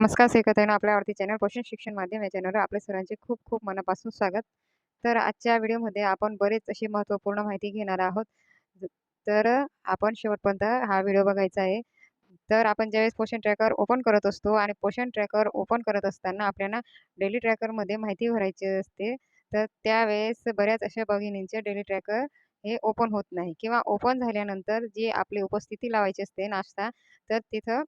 नमस्कार स्वीकारताना आपल्या आवडती चॅनल पोषण शिक्षण माध्यम या चॅनलवर आपल्या सरांचे खूप खूप मनापासून स्वागत. तर आजच्या व्हिडिओमध्ये आपण बरेच अशी महत्त्वपूर्ण माहिती घेणार आहोत. तर आपण शेवटपर्यंत हा व्हिडिओ बघायचा आहे. तर आपण ज्यावेळेस पोषण ट्रॅकर ओपन करत असतो आणि पोषण ट्रॅकर ओपन करत असताना आपल्याला डेली ट्रॅकरमध्ये माहिती भरायची असते तर त्यावेळेस बऱ्याच अशा भगिनींचे डेली ट्रॅकर हे ओपन होत नाही. किंवा ओपन झाल्यानंतर जी आपली उपस्थिती लावायची असते नाश्ता तर तिथं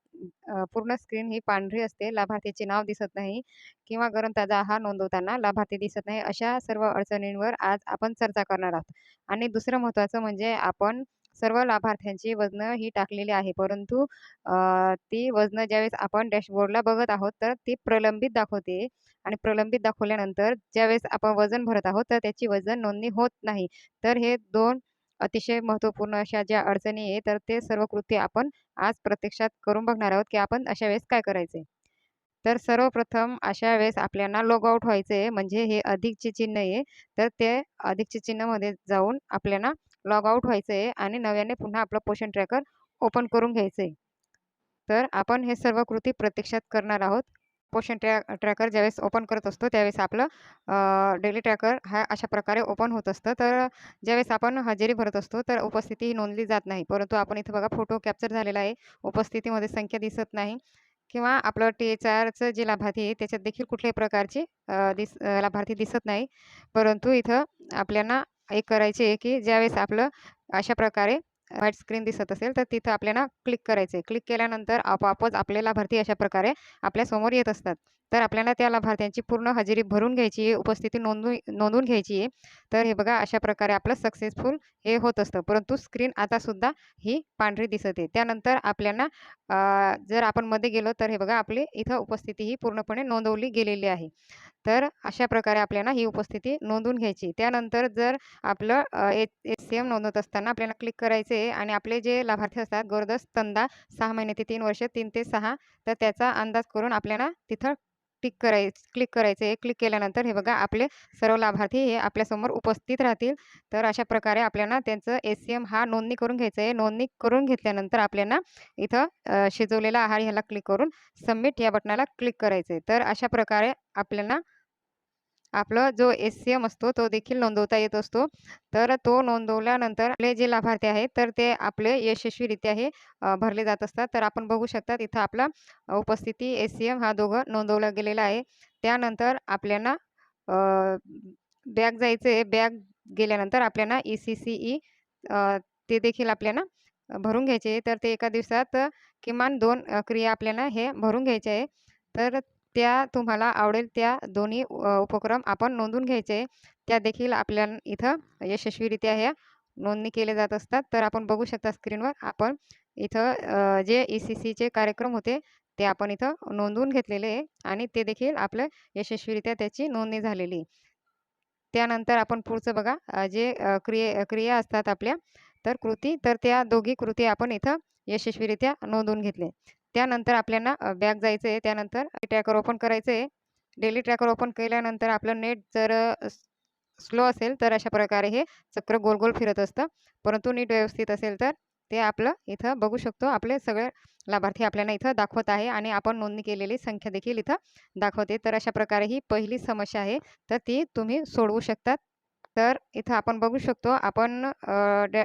पूर्ण स्क्रीन ही पांढरी असते. लाभार्थीचे नाव दिसत नाही. किंवा गरम ताजा आहार नोंदवताना लाभार्थी दिसत नाही. अशा सर्व अडचणींवर आज आपण चर्चा करणार आहोत. आणि दुसरं महत्त्वाचं म्हणजे आपण सर्व लाभार्थ्यांची वजनं ही टाकलेली आहे. परंतु ती वजनं ज्यावेळेस आपण डॅशबोर्डला बघत आहोत तर ती प्रलंबित दाखवते आणि प्रलंबित दाखवल्यानंतर ज्यावेळेस आपण वजन भरत आहोत तर त्याची वजन नोंदणी होत नाही. तर हे दोन अतिशय महत्त्वपूर्ण अशा ज्या अडचणी आहे तर ते सर्व कृती आपण आज प्रत्यक्षात करून बघणार आहोत की आपण अशा वेळेस काय करायचे. तर सर्वप्रथम अशा वेळेस आपल्याला लॉग आउट व्हायचं आहे म्हणजे हे अधिकचे चिन्ह आहे तर ते अधिकचे चिन्हमध्ये जाऊन आपल्याला लॉग आउट व्हायचं आहे आणि नव्याने पुन्हा आपलं पोषण ट्रॅकर ओपन करून घ्यायचं. आहे तर आपण हे सर्व कृती प्रत्यक्षात करणार आहोत. पोषण ट्रॅ ट्रॅकर ज्यावेळेस ओपन करत असतो त्यावेळेस आपलं डेली ट्रॅकर हा अशा प्रकारे ओपन होत असतं. तर ज्यावेळेस आपण हजेरी भरत असतो तर उपस्थिती ही नोंदली जात नाही. परंतु आपण इथं बघा फोटो कॅप्चर झालेला आहे. उपस्थितीमध्ये संख्या दिसत नाही. किंवा आपलं टी एच आरचं जे लाभार्थी आहे त्याच्यात देखील कुठल्याही प्रकारची दिस लाभार्थी दिसत नाही. परंतु इथं आपल्याला एक करायचे आहे की ज्यावेळेस आपलं अशा प्रकारे व्हाईट स्क्रीन दिसत असेल तर तिथं आपल्याला क्लिक करायचं आहे. क्लिक केल्यानंतर आपोआपच आपले लाभार्थी अशा प्रकारे आपल्यासमोर येत असतात. तर आपल्याला त्या लाभार्थ्यांची पूर्ण हजेरी भरून घ्यायची आहे उपस्थिती नोंदवून नोंदवून घ्यायची आहे. तर हे बघा अशा प्रकारे आपलं सक्सेसफुल हे होत असतं. परंतु स्क्रीन आतासुद्धा ही पांढरी दिसत आहे. त्यानंतर आपल्याला जर आपण मध्ये गेलो तर हे बघा आपली इथं उपस्थिती ही पूर्णपणे नोंदवली गेलेली आहे. तर अशा प्रकारे आपल्याला ही उपस्थिती नोंदवून घ्यायची. त्यानंतर जर आपलं एच एच सी एम नोंदवत असताना आपल्याला क्लिक करायचे आहे आणि आपले जे लाभार्थी असतात गोरदस तंदा सहा महिने ते तीन वर्ष तीन ते सहा तर त्याचा अंदाज करून आपल्याला तिथं टिक कराय क्लिक करायचं आहे. क्लिक केल्यानंतर हे बघा आपले सर्व लाभार्थी हे आपल्यासमोर उपस्थित राहतील. तर अशा प्रकारे आपल्याला त्यांचं एस सी एम हा नोंदणी करून घ्यायचं आहे. नोंदणी करून घेतल्यानंतर आपल्याला इथं शिजवलेला आहार ह्याला क्लिक करून सबमिट या बटनाला क्लिक करायचं आहे. तर अशा प्रकारे आपल्याला आपलं जो एस सी एम असतो तो देखील नोंदवता येत असतो. तर तो नोंदवल्यानंतर आपले जे लाभार्थी आहेत तर ते आपले यशस्वीरित्या हे भरले जात असतात. तर आपण बघू शकता इथं आपला उपस्थिती एस सी एम हा दोघं नोंदवला गेलेला आहे. त्यानंतर आपल्याला बॅग जायचं आहे बॅग गेल्यानंतर आपल्याला ई सी सी ई ते देखील आपल्याला भरून घ्यायचे आहे. तर ते एका दिवसात किमान दोन क्रिया आपल्याला हे भरून घ्यायचे आहे. तर त्या तुम्हाला आवडेल त्या दोन्ही उपक्रम आपण नोंदवून घ्यायचे. त्या देखील आपल्या इथं यशस्वीरित्या ह्या नोंदणी केले जात असतात. तर आपण बघू शकता स्क्रीनवर आपण इथं जे ई सी सीचे कार्यक्रम होते ते आपण इथं नोंदवून घेतलेले आहे आणि ते देखील आपलं यशस्वीरित्या त्याची नोंदणी झालेली त्यानंतर आपण पुढचं बघा जे क्रिये क्रिया असतात आपल्या तर कृती तर त्या दोघी कृती आपण इथं यशस्वीरित्या नोंदवून घेतले. त्यानंतर आपल्याला बॅग बॅक जायचं आहे त्यानंतर ट्रॅकर ओपन करायचं आहे डेली ट्रॅकर ओपन केल्यानंतर आपलं नेट जर स्लो असेल तर अशा प्रकारे हे चक्र गोल गोल फिरत असतं. परंतु नीट व्यवस्थित असेल तर ते आपलं इथं बघू शकतो. आपले सगळे लाभार्थी आपल्याला इथं दाखवत आहे आणि आपण नोंदणी केलेली संख्या देखील इथं दाखवते. तर अशा प्रकारे ही पहिली समस्या आहे. तर ती तुम्ही सोडवू शकतात. तर इथं आपण बघू शकतो. आपण डॅ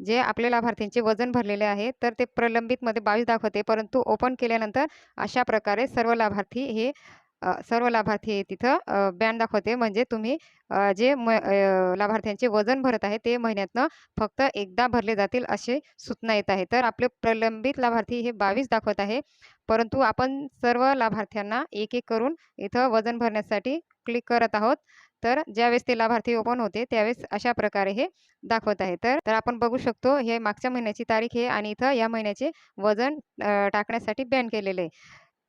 जे आपले लाभार्थींचे वजन भरलेले आहे तर ते प्रलंबितमध्ये बावीस दाखवते. परंतु ओपन केल्यानंतर अशा प्रकारे सर्व लाभार्थी हे सर्व लाभार्थी हे तिथं बॅन दाखवते. म्हणजे तुम्ही जे म लाभार्थ्यांचे वजन भरत आहे ते महिन्यातनं फक्त एकदा भरले जातील असे सूचना येत आहे. तर आपले प्रलंबित लाभार्थी हे बावीस दाखवत आहे. परंतु आपण सर्व लाभार्थ्यांना एक एक करून इथं वजन भरण्यासाठी क्लिक करत आहोत. तर ज्यावेळेस ते लाभार्थी ओपन होते त्यावेळेस अशा प्रकारे हे दाखवत आहे. तर तर आपण बघू शकतो हे मागच्या महिन्याची तारीख आहे आणि इथं या महिन्याचे वजन टाकण्यासाठी बॅन केलेले आहे.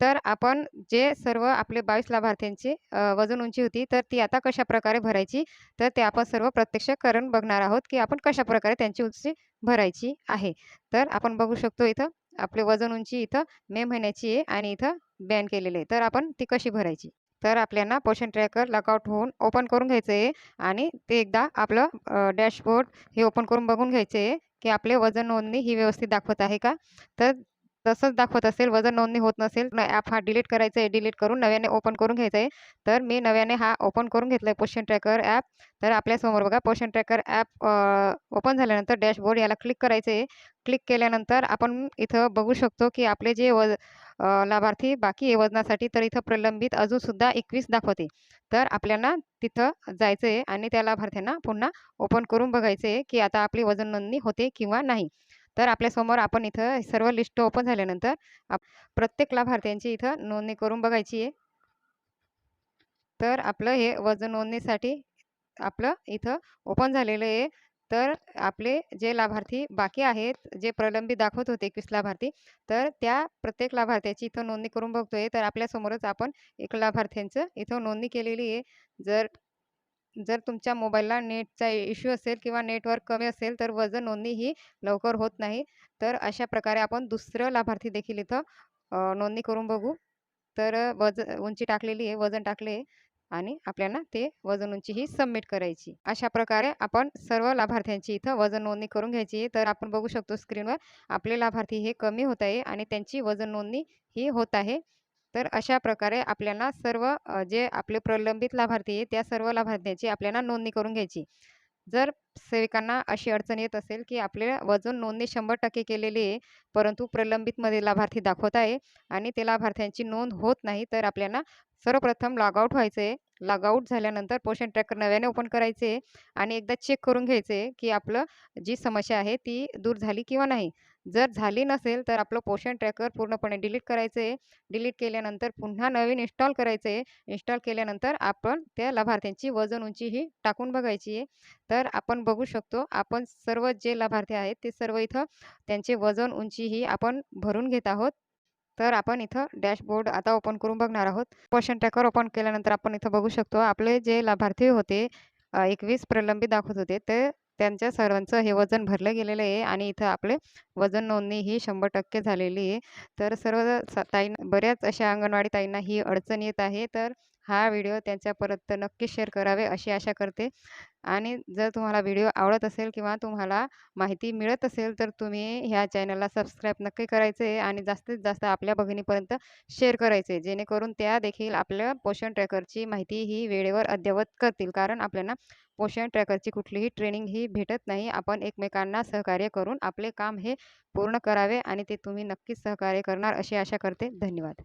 तर आपण जे सर्व आपले बावीस लाभार्थ्यांची वजन उंची होती तर ती आता कशा प्रकारे भरायची? तर ते आपण सर्व प्रत्यक्ष करून बघणार आहोत की आपण कशाप्रकारे त्यांची उंची भरायची आहे. तर आपण बघू शकतो इथं आपले वजन उंची इथं मे महिन्याची आहे आणि इथं बॅन केलेली आहे. तर आपण ती कशी भरायची? तर आपल्याला पोषण ट्रॅकर लॉकआउट होऊन ओपन करून घ्यायचं आहे. आणि ते एकदा आपलं डॅशबोर्ड हे ओपन करून बघून घ्यायचं आहे की आपले वजन नोंदणी ही व्यवस्थित दाखवत आहे का? तर तसंच दाखवत असेल, वजन नोंदणी होत नसेल, ॲप हा डिलीट करायचा आहे. डिलीट करून नव्याने ओपन करून घ्यायचा आहे. तर मी नव्याने हा ओपन करून घेतला आहे पोशन ट्रॅकर ॲप. तर आपल्यासमोर बघा पोशन ट्रॅकर ॲप ओपन झाल्यानंतर डॅशबोर्ड याला क्लिक करायचं आहे. क्लिक केल्यानंतर आपण इथं बघू शकतो, की आपले जे वज लाभार्थी बाकी आहे वजनासाठी, तर इथं प्रलंबित अजूनसुद्धा 21 दाखवते. तर आपल्याला तिथं जायचं आहे आणि त्या लाभार्थ्यांना पुन्हा ओपन करून बघायचं आहे, की आता आपली वजन नोंदणी होते किंवा नाही. तर आपल्यासमोर आपण इथं सर्व लिस्ट ओपन झाल्यानंतर आप प्रत्येक लाभार्थ्यांची इथं नोंदणी करून बघायची आहे. तर आपलं हे वजन नोंदणीसाठी आपलं इथं ओपन झालेलं आहे. तर आपले जे लाभार्थी बाकी आहेत, जे प्रलंबित दाखवत होते 21 लाभार्थी, तर त्या प्रत्येक लाभार्थ्याची इथं नोंदणी करून बघतोय. तर आपल्यासमोरच आपण एक लाभार्थ्यांचं इथं नोंदणी केलेली आहे. जर जर तुमच्या मोबाईलला नेटचा इश्यू असेल किंवा नेटवर्क कमी असेल, तर वजन नोंदणी ही लवकर होत नाही. तर अशा प्रकारे आपण दुसरं लाभार्थी देखील इथं नोंदणी करून बघू. तर वज उंची टाकलेली आहे, वजन टाकले आहे आणि आपल्याला ते वजन उंची ही सबमिट करायची. अशा प्रकारे आपण सर्व लाभार्थ्यांची इथं वजन नोंदणी करून घ्यायची आहे. तर आपण बघू शकतो स्क्रीनवर आपले लाभार्थी हे कमी होत आहे आणि त्यांची वजन नोंदणी ही होत आहे. तर अशा प्रकारे आपल्याला सर्व जे आपले प्रलंबित लाभार्थी आहे, त्या सर्व लाभार्थ्यांची आपल्याला नोंदणी करून घ्यायची. जर सेविकांना अशी अडचण येत असेल, की आपले वजन नोंदणी 100% केलेली आहे, परंतु प्रलंबितमध्ये लाभार्थी दाखवत आहे आणि ते लाभार्थ्यांची नोंद होत नाही, तर आपल्याला सर्वप्रथम लॉगआउट व्हायचं आहे. लॉगआउट झाल्यानंतर पोषण ट्रॅकर नव्याने ओपन करायचे आणि एकदा चेक करून घ्यायचे की आपलं जी समस्या आहे ती दूर झाली किंवा नाही. जर झाली नसेल, तर आपलं पोषण ट्रॅकर पूर्णपणे डिलीट करायचं आहे. डिलीट केल्यानंतर पुन्हा नवीन इन्स्टॉल करायचं आहे. इन्स्टॉल केल्यानंतर आपण त्या लाभार्थ्यांची वजन उंची ही टाकून बघायची आहे. तर आपण बघू शकतो, आपण सर्व जे लाभार्थी आहेत, ते सर्व इथं त्यांचे वजन उंची ही आपण भरून घेत आहोत. तर आपण इथं डॅशबोर्ड आता ओपन करून बघणार आहोत. पोषण ट्रॅकर ओपन केल्यानंतर आपण इथं बघू शकतो, आपले जे लाभार्थी होते 21 प्रलंबित दाखवत होते, ते त्यांच्या सर्वांचं हे वजन भरलं गेलेलं आहे आणि इथं आपले वजन नोंदणी ही 100% झालेली आहे. तर सर्व ताईंना बऱ्याच अशा अंगणवाडी ताईंना ही अडचण येत आहे. तर हा व्हिडिओ त्यांच्यापर्यंत नक्कीच शेअर करावे अशी आशा करते आणि जर तुम्हाला व्हिडिओ आवडत असेल किंवा तुम्हाला माहिती मिळत असेल, तर तुम्ही ह्या चॅनलला सबस्क्राईब नक्की करायचे आणि जास्तीत जास्त आपल्या भगिनीपर्यंत शेअर करायचे जेणेकरून त्या देखील आपल्या पोषण ट्रॅकरची माहिती ही वेळेवर अद्ययावत करतील. कारण आपल्याला पोषण ट्रॅकरची कुठलीही ट्रेनिंग ही भेटत नाही. आपण एकमेकांना सहकार्य करून आपले काम हे पूर्ण करावे आणि ते तुम्ही नक्कीच सहकार्य करणार अशी आशा करते. धन्यवाद.